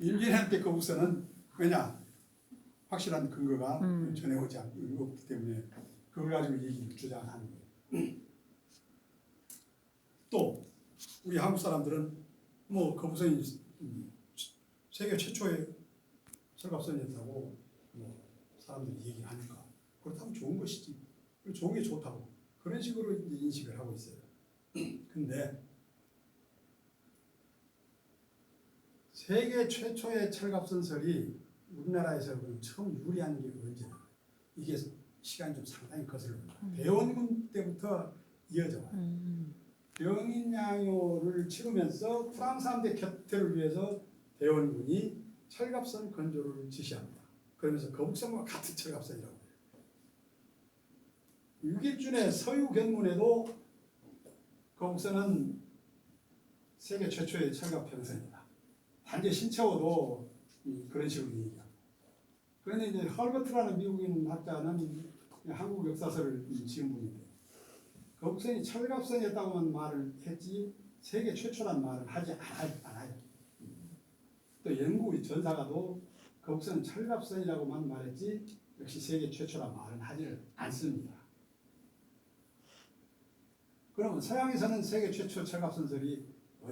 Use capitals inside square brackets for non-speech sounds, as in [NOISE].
임진왜란 거북선은 왜냐 확실한 근거가 음. 전해오지 않- 없기 때문에 그걸 가지고 얘기를 주장하는 거예요. [CLEARS THROAT] 또 우리 한국 사람들은 뭐 거북선이 음, 세계 최초의 철갑선이었다고 뭐 사람들이 얘기하니까 그렇다면 좋은 것이지. 그 좋은 게 좋다고 그런 식으로 인식을 하고 있어요. [CLEARS THROAT] 근데 세계 최초의 철갑선설이 우리나라에서 그 처음 유리한 게 언제냐? 이게 시간이 좀 상당히 거슬러요. 대원군 때부터 이어져 와요. 음. 병인양요를 치르면서 프랑스 함대 곁을 위해서 대원군이 철갑선 건조를 지시합니다. 그러면서 거북선과 같은 철갑선이라고 해요. 6일준의 서유 견문에도 거북선은 세계 최초의 철갑 병선이다. 단지 이- 그런 식으로 얘기하고. 그런데 이제 헐버트라는 미국인 학자는 한국 역사서를 지은 분인데 거북선이 철갑선이었다고만 말을 했지 세계 최초란 말을 하지 않아- 않아요. 또 영국 전사가도 거북선은 철갑선이라고만 말했지 역시 세계 최초란 말은 하지를 않습니다. 그러면 서양에서는 세계 최초 철갑선설이